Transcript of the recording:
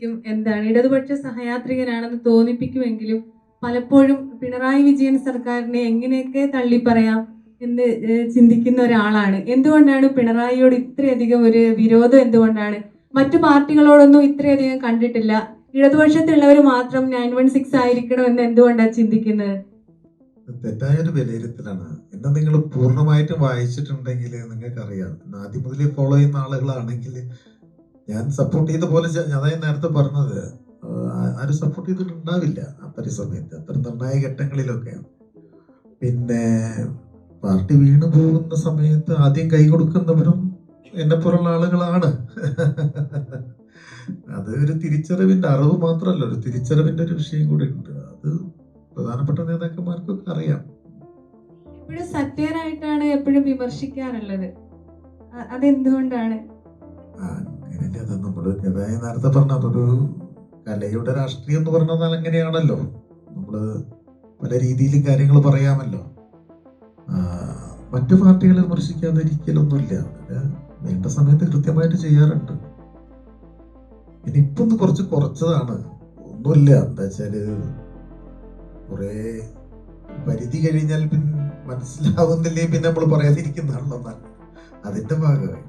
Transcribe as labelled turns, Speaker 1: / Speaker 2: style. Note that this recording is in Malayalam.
Speaker 1: ശരിക്കും എന്താണ്? ഇടതുപക്ഷ സഹയാത്രികനാണെന്ന് തോന്നിപ്പിക്കുമെങ്കിലും പലപ്പോഴും പിണറായി വിജയൻ സർക്കാരിനെ എങ്ങനെയൊക്കെ തള്ളിപ്പറയാം എന്ന് ചിന്തിക്കുന്ന ഒരാളാണ്. എന്തുകൊണ്ടാണ് പിണറായിയോട് ഇത്രയധികം ഒരു വിരോധം? എന്തുകൊണ്ടാണ്? മറ്റു പാർട്ടികളോടൊന്നും ഇത്രയധികം കണ്ടിട്ടില്ല. ഇടതുപക്ഷത്തുള്ളവർ മാത്രം നയൻ വൺ സിക്സ് ആയിരിക്കണം എന്ന് എന്തുകൊണ്ടാണ് ചിന്തിക്കുന്നത്?
Speaker 2: തെറ്റായൊരു വിലയിരുത്തലാണ്. എന്നാൽ നിങ്ങൾ പൂർണമായിട്ടും വായിച്ചിട്ടുണ്ടെങ്കിൽ നിങ്ങൾക്ക് അറിയാം ആദ്യം മുതലേ ഫോളോ ചെയ്യുന്ന ആളുകളാണെങ്കിൽ ഞാൻ സപ്പോർട്ട് ചെയ്ത പോലെ അതായത് നേരത്തെ പറഞ്ഞത്. ആരും സപ്പോർട്ട് ചെയ്തിട്ടുണ്ടാവില്ല അത്തരം സമയത്ത് അത്ര നിർണായക ഘട്ടങ്ങളിലൊക്കെ. പിന്നെ പാർട്ടി വീണു പോകുന്ന സമയത്ത് ആദ്യം കൈ കൊടുക്കുന്നവരും എന്നെ പോലുള്ള ആളുകളാണ്. അത് ഒരു തിരിച്ചറിവിന്റെ അറിവ് മാത്രമല്ല ഒരു തിരിച്ചറിവിന്റെ ഒരു വിഷയം കൂടി ഉണ്ട്. അത് പ്രധാനപ്പെട്ട നേതാക്കന്മാർക്കൊക്കെ അറിയാം.
Speaker 1: സത്യനായിട്ടാണ് എപ്പോഴും വിമർശിക്കാറുള്ളത്. അതെന്തുകൊണ്ടാണ്?
Speaker 2: അങ്ങനെയല്ലേ അത് നമ്മൾ അതായത് നേരത്തെ പറഞ്ഞ അതൊരു കലയുടെ രാഷ്ട്രീയം എന്ന് പറഞ്ഞാൽ അങ്ങനെയാണല്ലോ. നമ്മൾ പല രീതിയിലും കാര്യങ്ങൾ പറയാമല്ലോ. മറ്റു പാർട്ടികളെ വിമർശിക്കാതിരിക്കലൊന്നുമില്ല. വേണ്ട സമയത്ത് കൃത്യമായിട്ട് ചെയ്യാറുണ്ട്. ഇനിയിപ്പൊന്ന് കുറച്ച് കുറച്ചതാണ്. ഒന്നുമില്ല. എന്താ വെച്ചാൽ കുറേ പരിധി കഴിഞ്ഞാൽ പിന്നെ മനസ്സിലാവുന്നില്ലേ പിന്നെ നമ്മൾ പറയാതിരിക്കുന്നതാണല്ലോ അതിന്റെ ഭാഗമായി